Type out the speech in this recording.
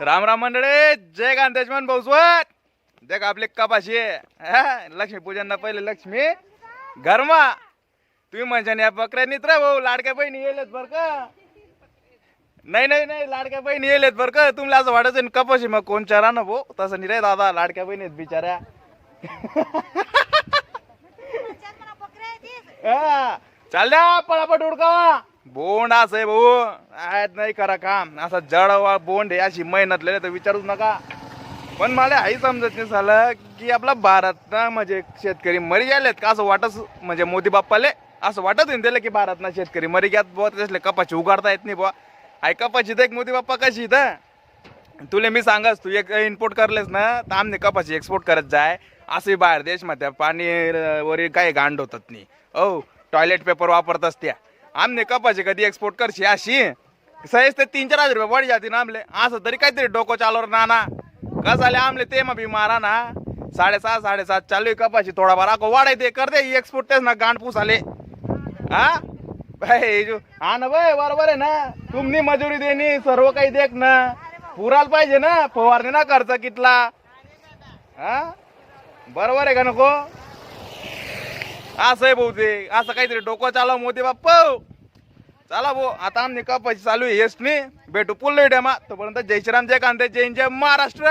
राम राम मंडळे जय गांधेजमान भाऊसवत देख आपले कपाशी लक्ष्मी पूजन पहिले लक्ष्मी. घरमा. तुम्ही म्हणजे या बकऱ्या नित्र भाऊ लाडक्या बहिणी येलेत बर का. नाही नाही नाही लाडक्या बहिणी येलेत बर का. तुम्हाला असं वाटत आहे कपाशी मग कोण चारा ना भाऊ. तसं नाही रे दादा लाडक्या बहिणी आहेत बिचाऱ्या. हा, चाल द्या पळापट उडकावा. बोंड असं आहे भाऊ. आहेत नाही करा काम. असा जड बोंड आहे अशी मेहनत तर विचारूच नका. पण मला आई समजत नाही झालं की आपला भारत ना म्हणजे शेतकरी मरी गेलेत का? असं वाटत म्हणजे मोदी बाप्पाले असं वाटत नाही त्याला की भारत ना शेतकरी मरी ग्यात बुवा त्यासले कपाशी उगाडता येत नाही बुवा. आई कपाशी एक मोदी बाप्पा कशी इथं. तुले मी सांगस तू एक इम्पोर्ट करलेस ना तर आम्ही कपाशी एक्सपोर्ट करत जाय. असे बाहेर देशमध्ये पाणी अं, वरी काही गांड होतात नाही. ओ टॉयलेट पेपर वापरत त्या आमने कपाशी कधी एक्सपोर्ट करशी अशी? सहज ते तीन चार हजार रुपये वाढ जाते ना आमले. असं तरी काहीतरी डोकं चालवर ना ना. कसं आले आमले ते मग मारा ना. साडेसहा साडेसात चालू आहे कपाशी. थोडाफार अगो वाढायचे करते एक्सपोर्ट तेच ना गांडपूस आले. हा आण बाय हा ना बरोबर आहे ना. तुम्ही मजुरी देणी सर्व काही देख ना. पुराला पाहिजे ना फवारणी ना खर्च कितला. हा बरोबर आहे का नको? असं आहे भाऊ ते. असं काहीतरी डोकं चालव मोदी बाप्पा. चला भाऊ आता आमने पैसे चालू आहे येस नाही भेटू पुल्ले डेमा तोपर्यंत जय श्रीराम जय कांदे जय जय महाराष्ट्र.